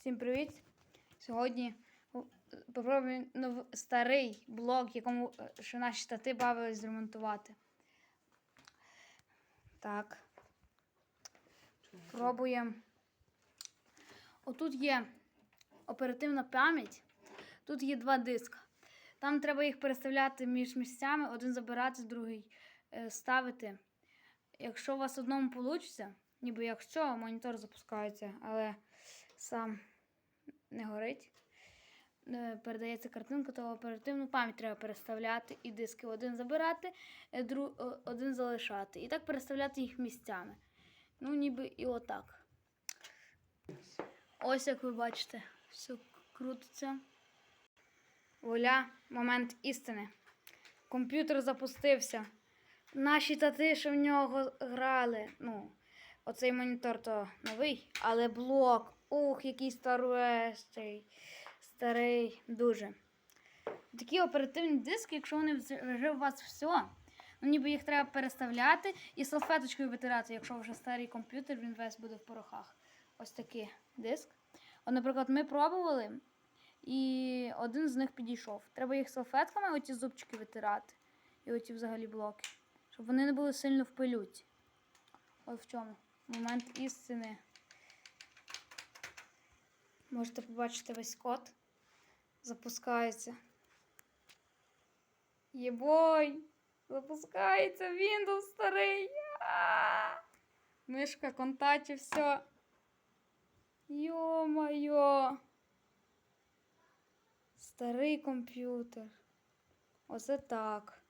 Всім привіт! Сьогодні попробуємо старий блок, якому е, ще наші тати бавились зремонтувати. Так. Пробуємо. Отут є оперативна пам'ять. Тут є два диска. Там треба їх переставляти між місцями, один забирати, другий е, ставити. Якщо у вас одному вийде, ніби якщо монітор запускається, але сам не горить, е, передається картинка, то оперативну пам'ять треба переставляти і диски один забирати, е, дру, о- один залишати. І так переставляти їх місцями. Ну, ніби і отак. Ось як ви бачите, все крутиться. Воля, момент істини. Комп'ютер запустився. Наші тати, що в нього грали. Ну, оцей монітор то новий, але блок. Ух, який старий. Старий, дуже. Такі оперативні диски, якщо вони вже у вас все, ну ніби їх треба переставляти і салфеточкою витирати, якщо вже старий комп'ютер, він весь буде в порохах. Ось такий диск. От, наприклад, ми пробували, і один з них підійшов. Треба їх салфетками, оці зубчики витирати. І оці взагалі блоки. Щоб вони не були сильно в пилюці. От в чому. Момент істини. Можете побачити весь код. Запускається. Єбой! Запускається Windows старий. А! Мишка, контаті, все. Йо-моє. Старий комп'ютер. Оце так.